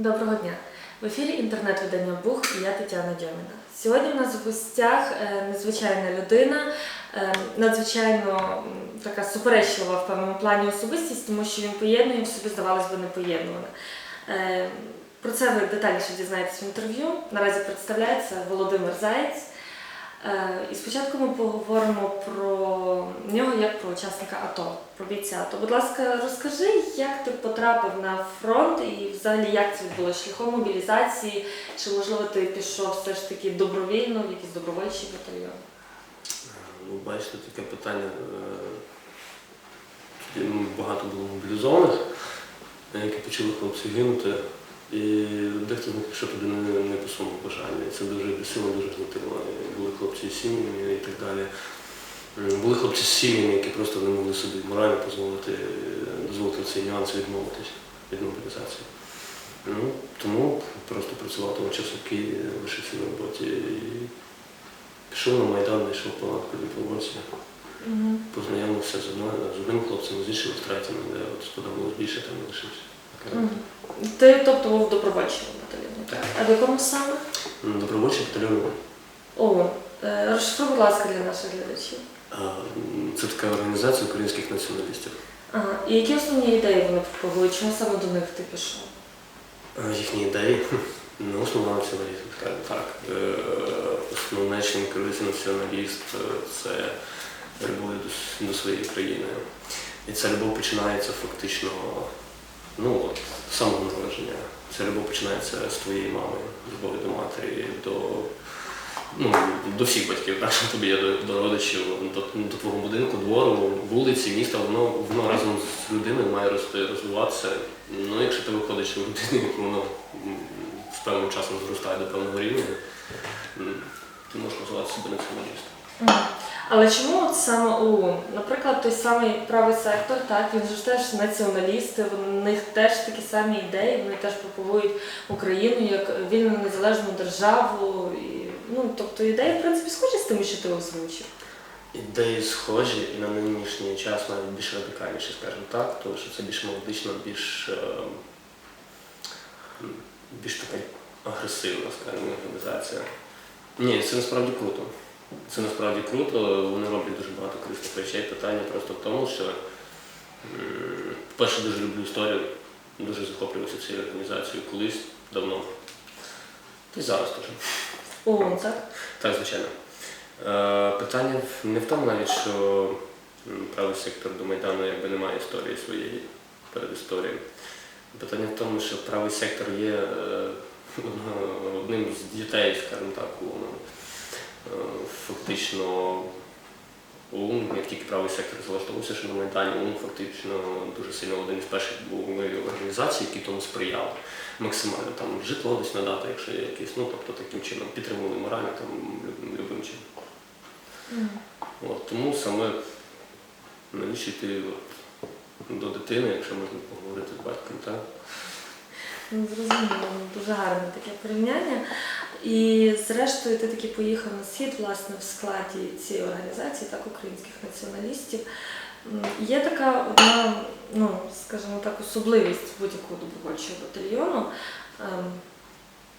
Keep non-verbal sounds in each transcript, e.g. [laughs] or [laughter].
Доброго дня. В ефірі інтернет-видання Бух і я Тетяна Дьоміна. Сьогодні в нас в гостях е, незвичайна людина, е, надзвичайно така суперечлива в певному плані особистість, тому що він поєднує в собі, здавалось би, непоєднуване. Е, Про це ви детальніше дізнаєтесь в інтерв'ю. Наразі представляється Володимир Заєць. Е, І спочатку ми поговоримо про нього як про учасника АТО, про бійця АТО. Будь ласка, розкажи, як ти потрапив на фронт і взагалі як це відбулося шляхом мобілізації, чи можливо ти пішов все ж таки добровільно в якийсь добровольчий батальйон? Ну, бачите, таке питання. е, Тоді ну, багато було мобілізованих, які почали хлопці гинути. І дехто пішов туди не, не по своєму бажанню. Це дуже сильно дуже гнітило. Були хлопці з сім'ями і так далі. Були хлопці з сім'ями, які просто не могли собі морально дозволити, дозволити цей нюанс відмовитись від мобілізації. Ну, тому просто працював того часу Києві, лишився на роботі і пішов на Майдан, знайшов палатку добровольців. Угу. Познайомився з одним, з одним хлопцем, з іншим, з де от сподобалось більше, там лишився. Ти тобто був в добровольчому батальйоні, так? Так. А в якому саме? Добровольчий батальйон. О, е, розшифруй, будь ласка, для наших глядачів. Це така організація українських націоналістів. Ага. І які основні ідеї вони пропагують? Чому саме до них ти пішов? Їхні ідеї, ну, основна націоналізм, скажімо так. Е, Основне, чим керується націоналіст, е, це любов до своєї країни. І ця любов починається фактично ну, от, самого народження. Ця любов починається з твоєї мами, любові до матері, до, ну, до всіх батьків, так, тобі є до, до родичів, до, до твого будинку, двору, вулиці, міста, воно, воно разом з людиною має розвиватися. Ну, якщо ти виходиш у людини, воно з певним часом зростає до певного рівня, ти можеш називати себе націоналістом. Але чому от саме ОУН? Наприклад, той самий правий сектор, так, він ж теж націоналісти, в них теж такі самі ідеї, вони теж пропагують Україну як вільну незалежну державу. І, ну, тобто ідеї, в принципі, схожі з тими, що ти озвучив. Ідеї схожі і на нинішній час навіть більш радикальніші, скажімо так, тому що це більш молодична, більш, е, більш така агресивна, скажімо, організація. Ні, це насправді круто. Це насправді круто, вони роблять дуже багато корисних речей. Питання просто в тому, що, по-перше, дуже люблю історію, дуже захоплювався цією організацією колись, давно. І зараз теж. ОУН, так? Так, звичайно. Е, питання не в тому навіть, що правий сектор до Майдану якби не має історії своєї перед історією. Питання в тому, що правий сектор є е, [laughs] одним з дітей, скажімо так, у, фактично ОУН, як тільки правий сектор залаштовувався, що на Майдані ОУН фактично дуже сильно один із перших був організацій, які тому сприяли максимально там житло десь надати, якщо є якісь, ну тобто таким чином підтримували морально там любим чином. Мгм. От, тому саме навіщо йти от, до дитини, якщо можна поговорити з батьком, так? Ну, зрозуміло, дуже гарне таке порівняння. І зрештою ти таки поїхав на схід, власне, в складі цієї організації, так, українських націоналістів. Є така одна, ну, скажімо так, особливість будь-якого добровольчого батальйону. Ем,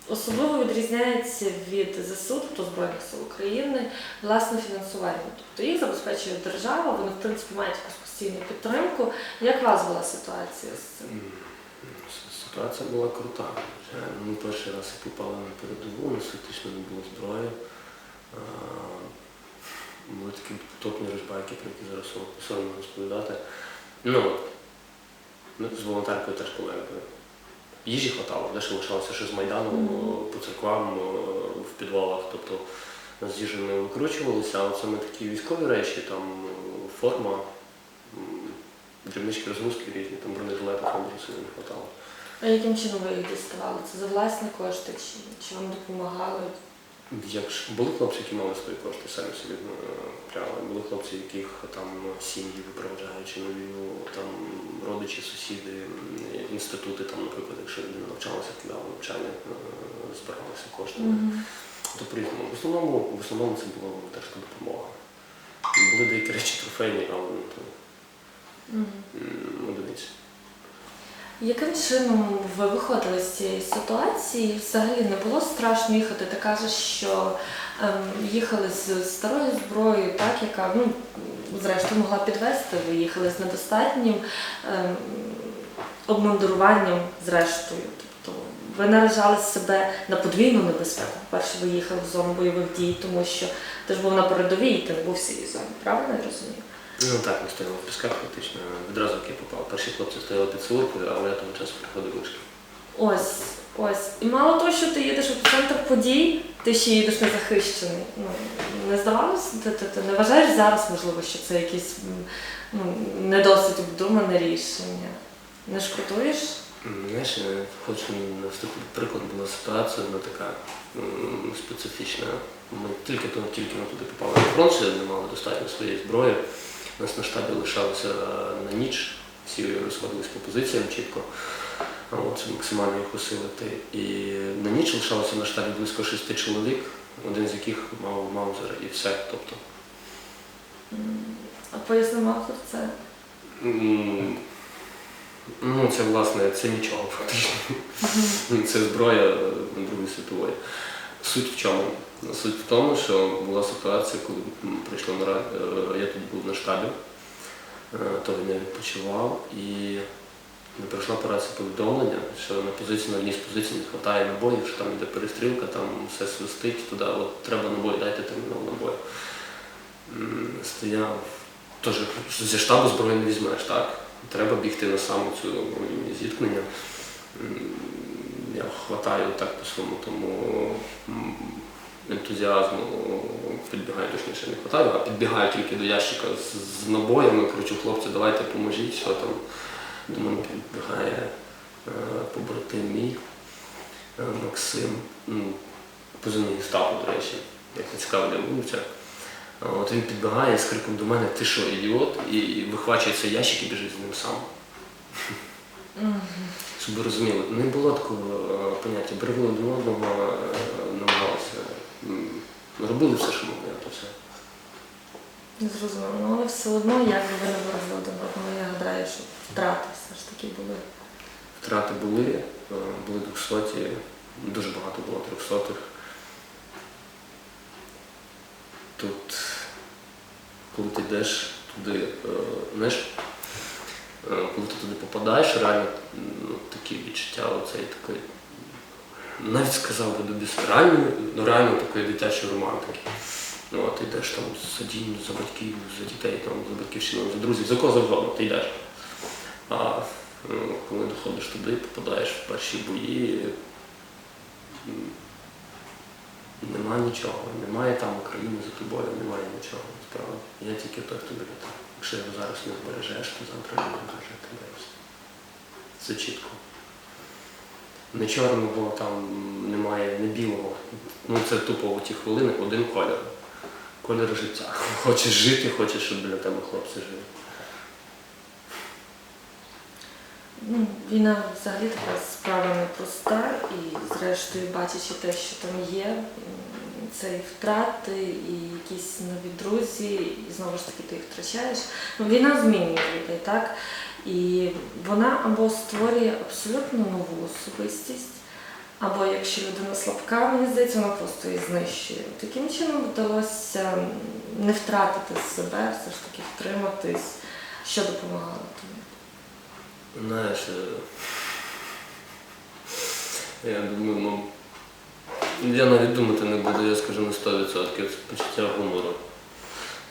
Особливо відрізняється від ЗСУ, тобто Збройних сил України, власне фінансування. Тобто їх забезпечує держава, вони в принципі мають якусь постійну підтримку. Як у вас була ситуація з цим? Ситуація була крута. Ми перший раз попали на передову, у нас фактично не було зброї. Були такі топні розбайки, про які зараз соромно розповідати. Ну, ми з волонтеркою теж полегли. Їжі хватало, дещо лишалося ще з Майдану Мгм. о, по церквам, в підвалах. Тобто з їжі не викручувалися, але саме такі військові речі, там форма, дрібнички розгрузки різні, там бронежилети там не хватало. А яким чином ви їх діставали? Це за власні кошти чи, чи вам допомагали? Як ж були хлопці, які мали свої кошти, самі собі е, купляли. Були хлопці, яких там сім'ї випроводжаючи на війну, там родичі, сусіди, інститути, там, наприклад, якщо людина навчалася, кидала навчання, е, збиралися кошти. То по-різному. В основному, в основному це була волонтерська допомога. Були деякі речі трофейні, але Мгм. м, одиниці. Яким чином ви виходили з цієї ситуації? Взагалі не було страшно їхати? Ти кажеш, що ем, їхали з старою зброєю, так, яка ну, зрештою могла підвести, ви їхали з недостатнім ем, обмундируванням, зрештою. Тобто ви наражали себе на подвійну небезпеку. Перше, ви їхали в зону бойових дій, тому що ти ж був на передовій, і ти не був в цій зоні. Правильно я розумію? Ну так, ми стояли в пісках фактично. Відразу як я попав. Перші хлопці стояли під Силикою, але я того часу приходив вишки. Ось, ось. І мало того, що ти їдеш у центр подій, ти ще їдеш незахищений. Ну, не здавалося, ти, ти, ти не вважаєш зараз, можливо, що це якесь ну, не досить обдумане рішення. Не шкодуєш? Знаєш, хочу навести приклад була ситуація вона така специфічна. Ми тільки то тільки ми туди попали на фронт, ще не мали достатньо своєї зброї. У нас на штабі лишалося на ніч, всі розходились по позиціям чітко. От, максимально їх усилити. І на ніч лишалося на штабі близько шести чоловік, один з яких мав маузер і все. Тобто, А пояснимо автор це. ну, це власне це нічого фактично. Це зброя Другої світової. Суть в чому? Суть в тому, що була ситуація, коли м, прийшло на е, я тут був на штабі, е, того дня відпочивав і не прийшла операція повідомлення, що на позиції на одній з позицій не вистачає набоїв, що там йде перестрілка, там все свистить туди, от треба набої, дайте терміново набої. Стояв, теж зі штабу зброї не візьмеш, так? Треба бігти на саму цю зіткнення. Я хватаю так по своєму тому ентузіазму, підбігаю точніше, не хватаю, а підбігаю тільки до ящика з, з набоями, кричу, хлопці, давайте поможіть, що там. До мене підбігає е, побратим мій е, Максим, ну, позивний Гестапо, до речі, як не цікаво, де вулиця. От він підбігає з криком до мене, ти що, ідіот? І вихвачує цей ящик і біжить з ним сам. Щоб ви розуміли, не було такого е, поняття. Берегли один одного, е, намагалися. Робили все, що могли, а то все. Не зрозуміло. Ну, але все одно, як би ви не ворогли один одного, я гадаю, що втрати все ж таки були. Втрати були, е, були двохсоті, дуже багато було трьохсотих. Тут, коли ти йдеш туди, знаєш, коли ти туди попадаєш, реально такі відчуття, оцей такий, навіть сказав би до реально, ну, реально такої дитячої романтики. Ну, ти йдеш там за дім, за батьків, за дітей, там, за батьківщину, за друзів, за кого завгодно ти йдеш. А ну, коли доходиш туди, попадаєш в перші бої, нема нічого, немає там України за тобою, немає нічого. Справа. Я тільки той, хто біля. Якщо його зараз не збережеш, то завтра він збереже тебе. Це чітко. Не чорного там немає, не білого. Ну це тупо у ті хвилини один колір. Колір життя. [laughs] Хочеш жити, хочеш, щоб біля тебе хлопці жили. Ну, війна взагалі така справа непроста, і зрештою, бачачи те, що там є, це і втрати, і якісь нові друзі, і знову ж таки ти їх втрачаєш. Ну, війна змінює людей, так? І вона або створює абсолютно нову особистість, або якщо людина слабка, мені здається, вона просто її знищує. Таким чином вдалося не втратити себе, все ж таки втриматись, що допомагало тобі. Знаєш, е, я думаю, ну, я навіть думати не буду, я скажу на 100% це почуття гумору.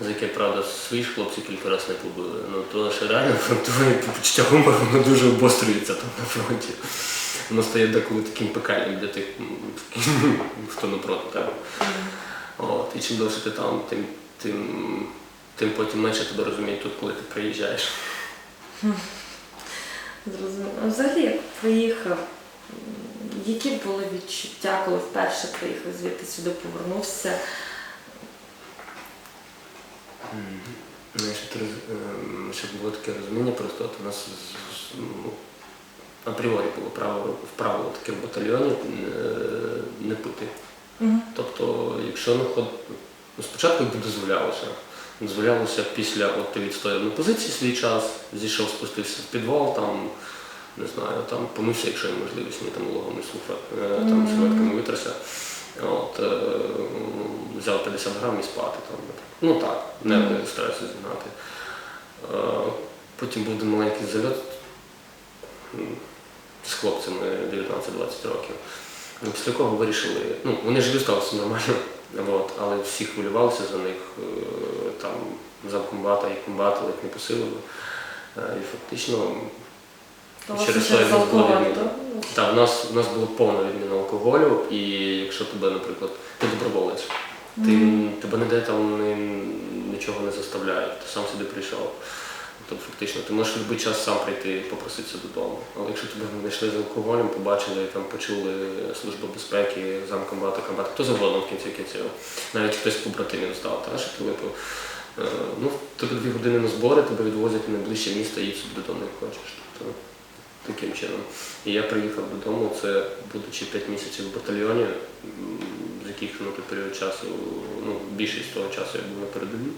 За яке, правда, свої ж хлопці кілька разів не побили. Ну то ще реально фронтове почуття гумору воно дуже обострюється там на фронті. Воно стає деколи таким пекельним для тих, хто напроти тебе. От, і чим довше ти там, тим, тим, тим потім менше тебе розуміють тут, коли ти приїжджаєш. Зрозуміло. А взагалі, як приїхав, які були відчуття, коли вперше приїхав звідти сюди повернувся? Ну, щоб, було таке розуміння, просто от у нас ну, апріорі було право вправо в батальйоні е, не пити. Мгм. Тобто, якщо не ход... ну, спочатку якби дозволялося. Дозволялося після, от ти відстояв на позиції свій час, зійшов, спустився в підвал, там не знаю, там помився, якщо є можливість, ні там вологому слухати, там швидками витерся. Взяв 50 грам і спати там. Ну так, не стараюся зігнати. Е, Потім був маленький зальот з хлопцями 19-20 років. Ну, Після якого вирішили, ну, вони живі сталося нормально, [laughs] от, але всі хвилювалися за них, е, там замкомбата і комбатили, їх не посилили. Е, І фактично То Через як було то? так, у нас, у нас було повна відміна алкоголю, і якщо тебе, наприклад, ти доброволець, ти, тебе ніде там не, нічого не заставляють, ти сам сюди прийшов. Тобто фактично ти можеш в будь-який час сам прийти і попроситися додому. Але якщо тебе знайшли з алкоголем, побачили, там почули службу безпеки, замкомбата, комбат, хто завгодно в кінці кінців, навіть хтось з побратимів став, та, що ти випив. Е, Ну, тобі дві години на збори, тебе відвозять в найближче місто, їдь собі додому, як хочеш. Тобто, таким чином. І я приїхав додому, це будучи 5 місяців в батальйоні, з яких на той період часу, ну, більшість того часу я був на передовій.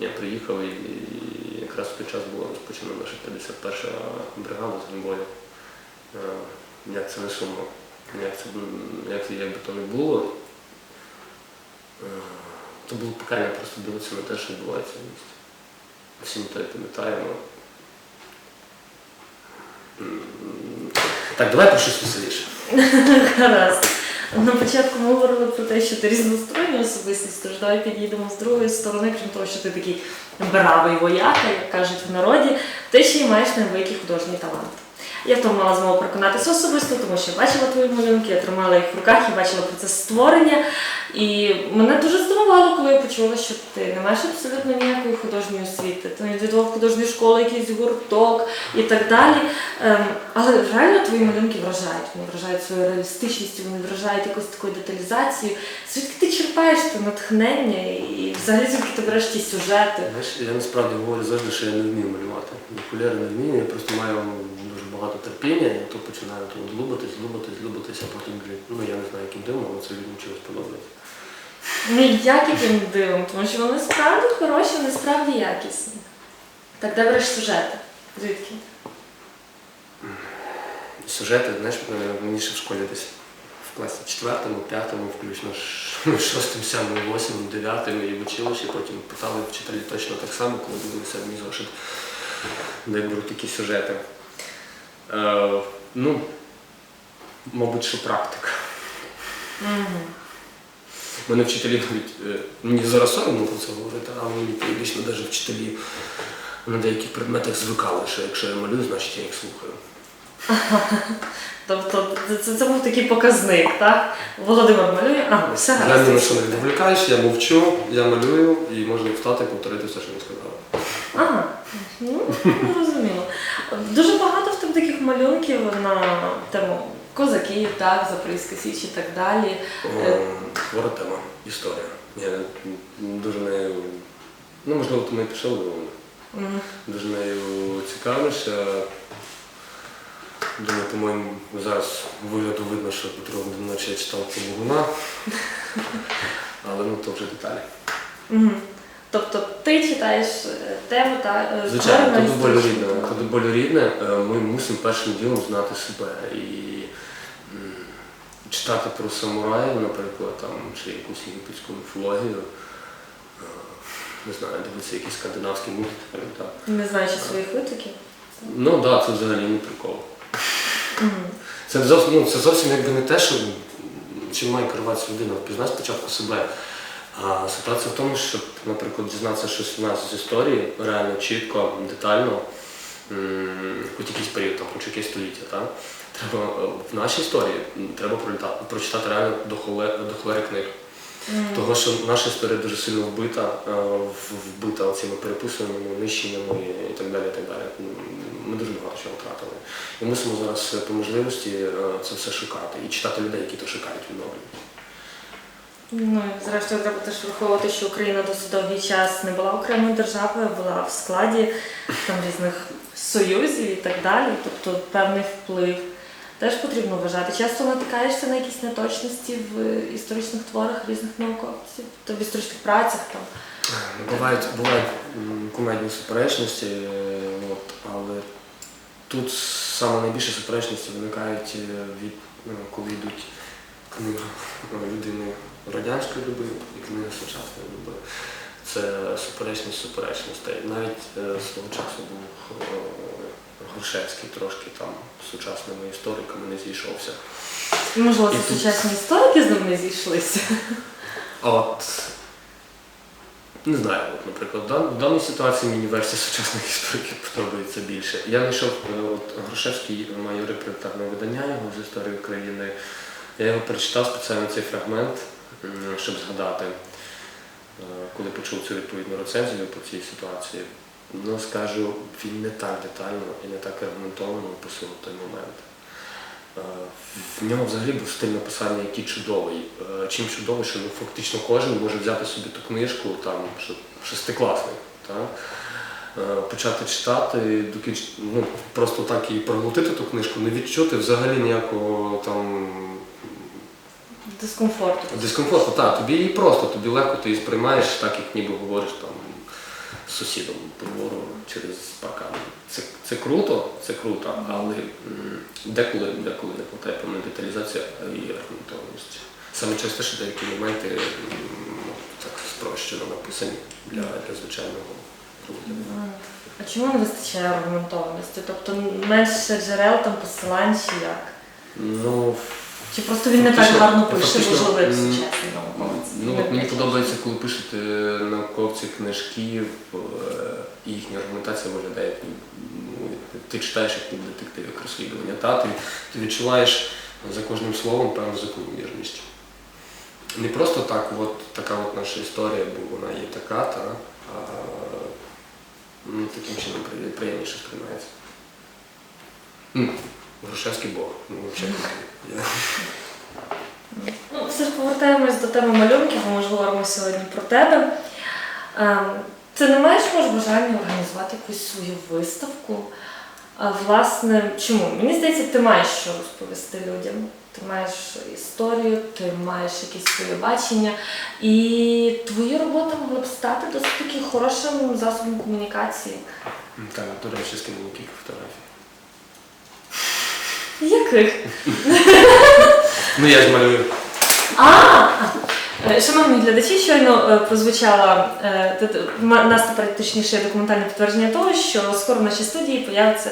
Я приїхав і, і якраз в той час була розпочана наша 51 бригада з Гімболю. Як це не сумно, як, це, як, як би то не було. е, То було покарання просто дивитися на те, що відбувається в місті. Всі ми то і пам'ятаємо. Так, давай про щось веселіше. [laughs] Гаразд. На початку ми говорили про те, що ти різностороння особистість, тож давай підійдемо з другої сторони, крім того, що ти такий бравий вояка, як кажуть в народі, ти ще й маєш невеликий художній талант. Я в тому мала змогу переконатися особисто, тому що я бачила твої малюнки, я тримала їх в руках, я бачила процес створення. І мене дуже здивувало, коли я почула, що ти не маєш абсолютно ніякої художньої освіти. Ти не відвідував художньої школи, якийсь гурток і так далі. Ем, але реально твої малюнки вражають. Вони вражають своєю реалістичністю, вони вражають якось такою деталізацією. Звідки ти черпаєш те натхнення і взагалі звідки ти береш ті сюжети? Знаєш, я насправді говорю завжди, що я не вмію малювати. Я кольори не вмію, я просто маю багато терпіння, я то починаю то злубатись, злубатись, злубатись, а потім, блін, ну я не знаю, яким дивом, але це людям чогось подобається. Ну як яким дивом, тому що вони справді хороші, вони справді якісні. Так де береш сюжети? Звідки? Сюжети, знаєш, е, мені ще в школі десь в класі четвертому, п'ятому, включно шостим, сьомим, восьмим, дев'ятим і в училищі, потім питали вчителі точно так само, коли дивилися мій зошит, де беруть такі сюжети. Е, ну, мабуть, що практика. Угу. Мене вчителі навіть, е, мені зараз соромно про це говорити, але мені періодично навіть вчителі на деяких предметах звикали, що якщо я малюю, значить я їх слухаю. Тобто це, це був такий показник, так? Володимир малює, ага, все Я ні на що не відволікаюсь, я мовчу, я малюю і можна встати і повторити все, що він сказав. Ага, ну зрозуміло. Дуже багато в тебе таких малюнків на тему козаків, так, Запорізька Січ і так далі. Е, Хвора тема, історія. Я дуже нею, ну можливо, тому і пішов, бо дуже нею цікавлюся. Думаю, по-моєму, зараз вигляду видно, що Петро Володимирович я читав Богуна. [laughs] Але ну то вже деталі. Тобто ти читаєш е, тему та е, Звичайно, то до болю історичні. То до болю рідне, е, ми мусимо першим ділом знати себе і читати про самураїв, наприклад, там, чи якусь єгипетську міфологію. Не знаю, дивитися якісь скандинавські мультики. Не знаючи своїх витоків. Ну так, да, це взагалі не прикол. Мгм. Це зовсім, ну, це зовсім якби не те, що чим має керуватися людина. Пізнай спочатку себе. А ситуація в тому, щоб, наприклад, дізнатися щось в нас з історії реально чітко, детально, хоч якийсь період, там, хоч якесь століття, так? треба е, в нашій історії треба пролітати- прочитати реально до холери, до холери книг. Мгм. Того, що наша історія дуже сильно вбита, е, вбита цими переписуваннями, нищеннями і так далі. І так далі. Ми дуже багато чого втратили. І мусимо зараз е, по можливості це все шукати і читати людей, які то шукають відновлюють. Ну, зрештою, треба теж враховувати, що Україна досить довгий час не була окремою державою, була в складі там різних союзів і так далі. Тобто певний вплив теж потрібно вважати. Часто натикаєшся на якісь неточності в історичних творах різних науковців, то в історичних працях там. Бувають, бувають кумедні суперечності, е, от, але тут саме найбільше суперечності виникають е, від ну, коли йдуть книги людини радянської доби і книги сучасної доби. Це суперечність суперечностей. Навіть е, свого часу був е, Грушевський трошки там з сучасними істориками не зійшовся. Можливо, це тут- сучасні історики з ним не зійшлися. От не знаю, от, наприклад, в даній ситуації мені версія сучасних істориків подобається більше. Я знайшов е, от, Грушевський має репрезентативне видання його з історії України. Я його перечитав спеціально цей фрагмент, щоб згадати, е, коли почув цю відповідну рецензію по цій ситуації. Ну, скажу, він не так детально і не так аргументовано описував той момент. Е, В ньому взагалі був стиль написання, який чудовий. Е, Чим чудовий, що ну, фактично кожен може взяти собі ту книжку, там, шестикласник, так? Е, почати читати, ну, просто так і проглотити ту книжку, не відчути взагалі ніякого там Дискомфорту. дискомфорту. Так, тобі її просто, тобі легко, ти її сприймаєш так, як ніби говориш там з сусідом по двору через паркан. Це, це круто, це круто, але деколи, деколи не вистачає певна деталізація і аргументованість. Саме через те, що деякі моменти так спрощено написані для, для звичайного. А чому не вистачає аргументованості? Тобто менше джерел там посилань чи як? Ну, Чи просто він не так Фактично- гарно пише, фактично, можливо, як м, сучасний науковець? Ну, от мені подобається, коли пишуть е, науковці книжки, е, і їхня аргументація виглядає, як ну, ти читаєш як ніби детектив, як розслідування. Та, ти, ти відчуваєш за кожним словом певну закономірність. Не просто так, от така от наша історія, бо вона є така, та, а ну, таким чином при- приємніше сприймається. Ну, Грушевський Бог, ну взагалі. Ну, все ж повертаємось до теми малюнків, ми ж говоримо сьогодні про тебе. Ем, Ти не маєш може бажання організувати якусь свою виставку? А, власне, чому? Мені здається, ти маєш що розповісти людям. Ти маєш історію, ти маєш якесь своє бачення, і твої роботи могли б стати досить таки хорошим засобом комунікації. Так, до речі, скинули кілька фотографій. Яких? Ну я ж малюю. А! Е, Шановні глядачі, щойно е, прозвучала е, т- нас тепер точніше документальне підтвердження того, що скоро в нашій студії появиться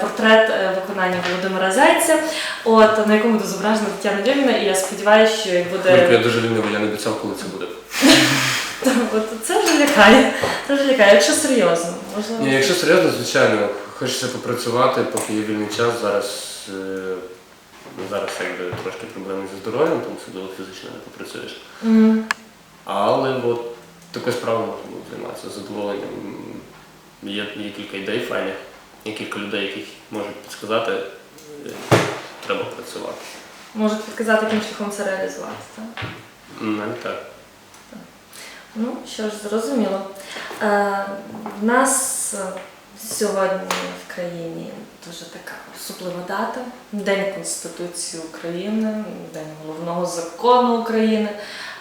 портрет виконання Володимира Зайця, от на якому буде зображена Тетяна Дьоміна, і я сподіваюся, що Марко, я буде дуже лінивий, я не обіцяв, коли це буде. [laughs] от це вже лякає. Це вже лякає. Якщо серйозно, можливо. Ні, якщо серйозно, звичайно, хочеться попрацювати, поки є вільний час. Зараз, ну, зараз якби трошки проблеми зі здоров'ям, тому судово фізично не попрацюєш. М. Але от такою справою можна займатися задоволенням. Є, є кілька ідей файних, є кілька людей, яких можуть підсказати, е, треба працювати. Можуть підказати, яким шляхом це реалізувати. Так? Навіть так. Ну, що ж, зрозуміло. Е, в нас е, сьогодні в країні дуже така особлива дата. День Конституції України, День головного закону України.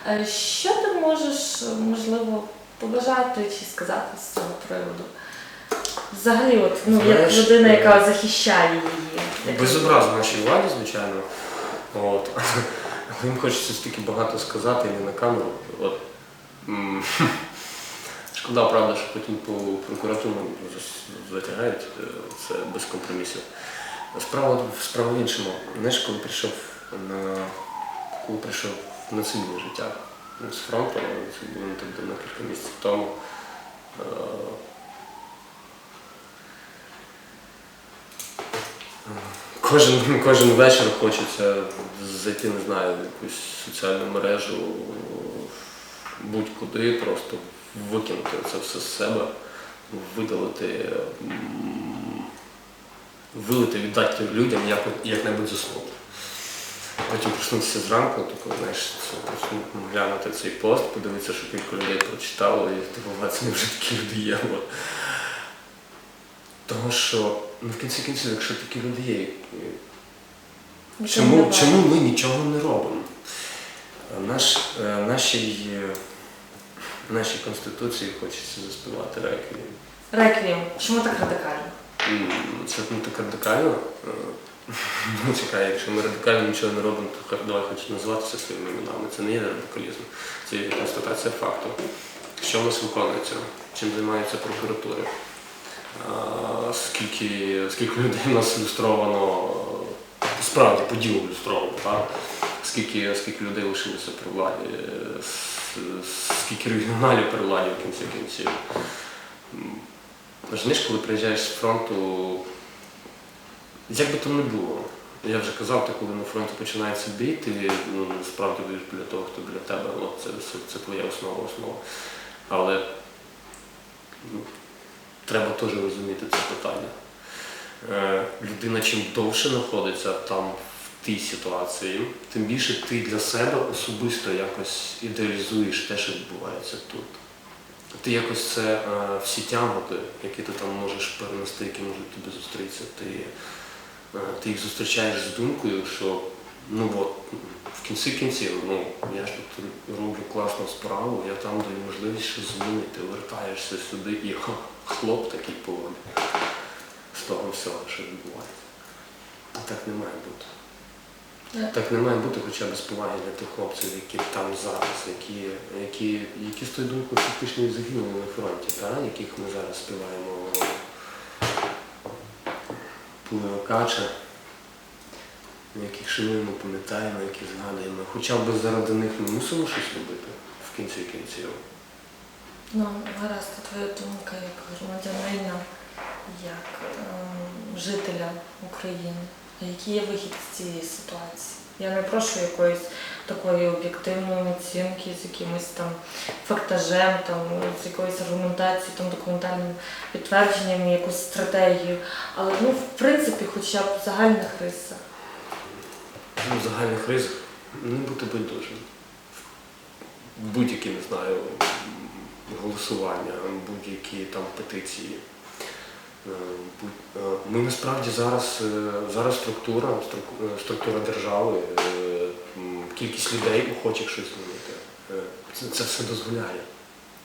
Е, що ти можеш, е, можливо, побажати чи сказати з цього приводу? Взагалі, от, ну, як людина, е, яка захищає її. як- нашій владі, звичайно. От. [laughs] Їм хочеться стільки багато сказати і не на камеру. От. [laughs] Шкода, правда, що потім по прокуратуру затягають е, це без компромісів. Справа, справа в іншому. Знаєш, коли прийшов на коли прийшов на цивільне життя ну, з фронту, це було не так давно кілька місяців тому. е, Кожен, кожен вечір хочеться зайти, не знаю, в якусь соціальну мережу, будь-куди, просто викинути це все з себе, видалити, вилити, віддати людям, як, як-небудь заснути. Потім проснутися зранку, тако, знаєш, це, ну, глянути цей пост, подивитися, що кілька людей прочитало, і здивуватися, невже такі люди є. Тому що, ну, в кінці кінців, якщо такі люди є, Чому, чому ми нічого не робимо? Наш, е, нашій, е, нашій Конституції хочеться заспівати реквієм. Реквієм. Чому так радикально? це не так радикально. Е, [laughs] Ну, чекай, якщо ми радикально нічого не робимо, то давай хоч називатися своїми іменами. Це не є радикалізм, це є констатація факту. Що в нас виконується, чим займається прокуратура, скільки, скільки людей в нас ілюстровано, справді поділу ілюстровано, так? Скільки, скільки людей лишилося при владі, е, скільки регіоналів при владі в кінці кінців. Розумієш, коли приїжджаєш з фронту, як би то не було. Я вже казав, ти коли на фронті починається бій, ти ну, справді будеш біля того, хто біля тебе, ну, це, це, це твоя основа, основа. Але ну, треба теж розуміти це питання. Е, людина чим довше знаходиться там тій ситуації, тим більше ти для себе особисто якось ідеалізуєш те, що відбувається тут. Ти якось це е, всі тяготи, які ти там можеш перенести, які можуть тобі зустрітися, ти, е, ти їх зустрічаєш з думкою, що ну от в кінці кінців, ну я ж тут роблю класну справу, я там даю можливість щось змінити, вертаєшся сюди і ха, хлоп такий поводить з того всього, що відбувається. А так не має бути. Так. Не має бути хоча б з поваги для тих хлопців, які там зараз, які, які, які з тою думкою фактично і загинули на фронті, та? яких ми зараз співаємо Кача, яких шануємо, пам'ятаємо, яких згадуємо. Хоча б заради них ми мусимо щось робити в кінці кінців. Ну, гаразд, твоя думка як громадянина, як ем, жителя України. А Який є вихід з цієї ситуації? Я не прошу якоїсь такої об'єктивної оцінки з якимось там фактажем, там, з якоюсь аргументацією, там, документальним підтвердженням, якусь стратегію. Але ну, в принципі, хоча б в загальних рисах. Ну, в загальних ризах не бути байдужим. Будь-які, не знаю, голосування, будь-які там петиції. Е, е, Ми насправді зараз, е, зараз структура, структура держави, кількість людей охочих щось змінити. Це, це все дозволяє.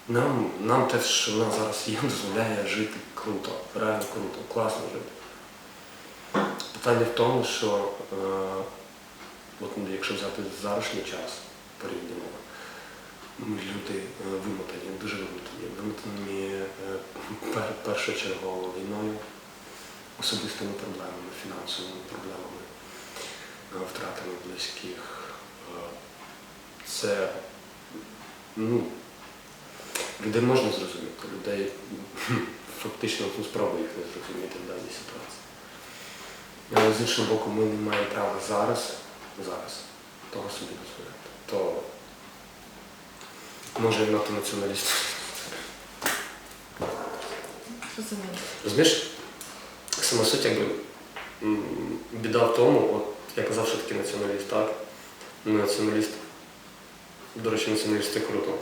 Нам, нам те, що в нас зараз є, [laughs] дозволяє жити круто, реально круто, класно жити. Питання в тому, що от якщо взяти зарашній час, порівняно, люди е, вимотані, дуже вимотані, вимотані е, пер, першочергово війною, особистими проблемами, фінансовими проблемами, е, втратами близьких. Це ну, людей можна зрозуміти, людей фактично ну, справа їх не зрозуміти в даній ситуації. Але з іншого боку, ми не маємо права зараз, зараз того собі дозволяти. Може і надто націоналіст. Розумієш, сама суть якби біда в тому, от я казав, що такий націоналіст, так? Ну, Націоналіст. До речі, націоналіст це круто.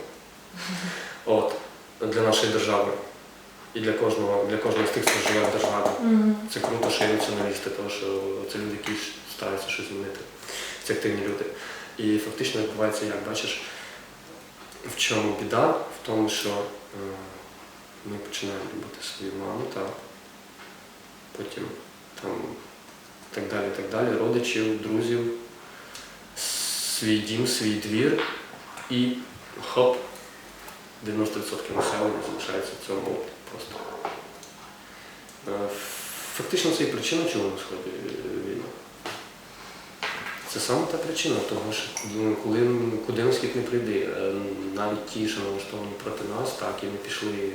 От, для нашої держави. І для кожного, для кожного з тих, хто живе в державі. Це круто, що є націоналісти, тому що це люди, які стараються щось змінити. Це активні люди. І фактично відбувається, як бачиш, в чому біда? В тому, що е, ми починаємо любити свою маму, так. Потім там так далі, так далі, родичів, друзів, свій дім, свій двір і хоп, 90% населення залишається в цьому просто. Е, Фактично це і причина, чому на сході війна. Це саме та причина того, що ну, коли, куди нас не прийде, е, навіть ті, що налаштовані проти нас, так, і ми пішли, е,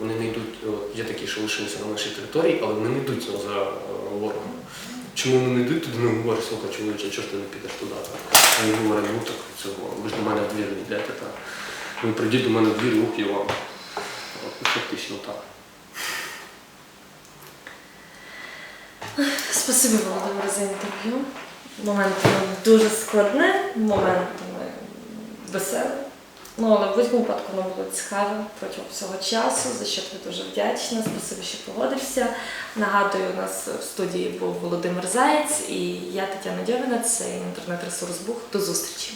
вони не йдуть, є такі, що лишилися на нашій території, але вони не йдуть за е, ворогом. Чому вони не йдуть туди, не говорять, слухай, чоловіче, чого ж ти не підеш туди? А вони говорять, ну так цього, ви ж до мене в двір не йдете, так. Ви прийдіть до мене в двір, і ух, і вам. Ну, фактично так. Спасибі, Володимире, за інтерв'ю. Моментами дуже складне, моментами веселе. Ну, але в будь-якому випадку воно було цікаве протягом всього часу, за що тобі дуже вдячна. Спасибі, що погодився. Нагадую, у нас в студії був Володимир Заєць і я Тетяна Дьовіна, це інтернет-ресурс Бух. До зустрічі!